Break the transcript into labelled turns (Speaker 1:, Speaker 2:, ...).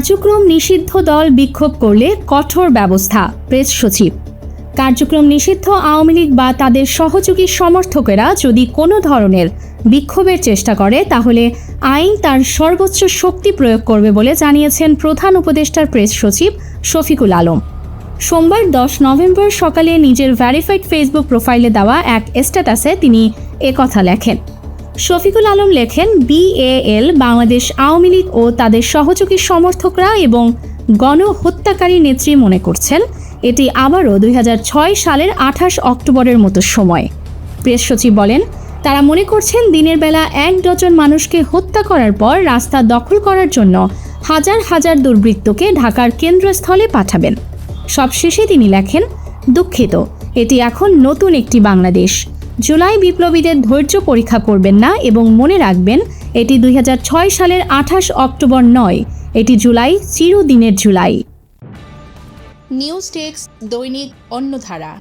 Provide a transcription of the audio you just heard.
Speaker 1: কার্যক্রম নিষিদ্ধ দল বিক্ষোভ করলে কঠোর ব্যবস্থা, প্রেস সচিব। কার্যক্রম নিষিদ্ধ আওয়ামী লীগ বা তাদের সহযোগী সমর্থকেরা যদি কোনো ধরনের বিক্ষোভের চেষ্টা করে, তাহলে আইন তার সর্বোচ্চ শক্তি প্রয়োগ করবে বলে জানিয়েছেন প্রধান উপদেষ্টার প্রেস সচিব শফিকুল আলম। সোমবার দশ নভেম্বর সকালে নিজের ভ্যারিফাইড ফেসবুক প্রোফাইলে দেওয়া এক স্ট্যাটাসে তিনি একথা লেখেন। শফিকুল আলম লেখেন বিএএল বাংলাদেশ আওয়ামী লীগ ও তাদের সহযোগী সমর্থকরা এবং গণহত্যাকারী নেত্রী মনে করছেন, এটি আবারও দুই হাজার ছয় সালের আঠাশ অক্টোবরের মতো সময়। প্রেস সচিব বলেন, তারা মনে করছেন দিনের বেলা এক ডজন মানুষকে হত্যা করার পর রাস্তা দখল করার জন্য হাজার হাজার দুর্বৃত্তকে ঢাকার কেন্দ্রস্থলে পাঠাবেন। সবশেষে তিনি লেখেন, দুঃখিত, এটি এখন নতুন একটি বাংলাদেশ। জুলাই বিপ্লবীদের ধৈর্য পরীক্ষা করবেন না এবং মনে রাখবেন, এটি দুই হাজার ছয় সালের আঠাশ অক্টোবর নয়, এটি জুলাই, চিরদিনের জুলাই।
Speaker 2: নিউজ টেক্স দৈনিক অন্যধারা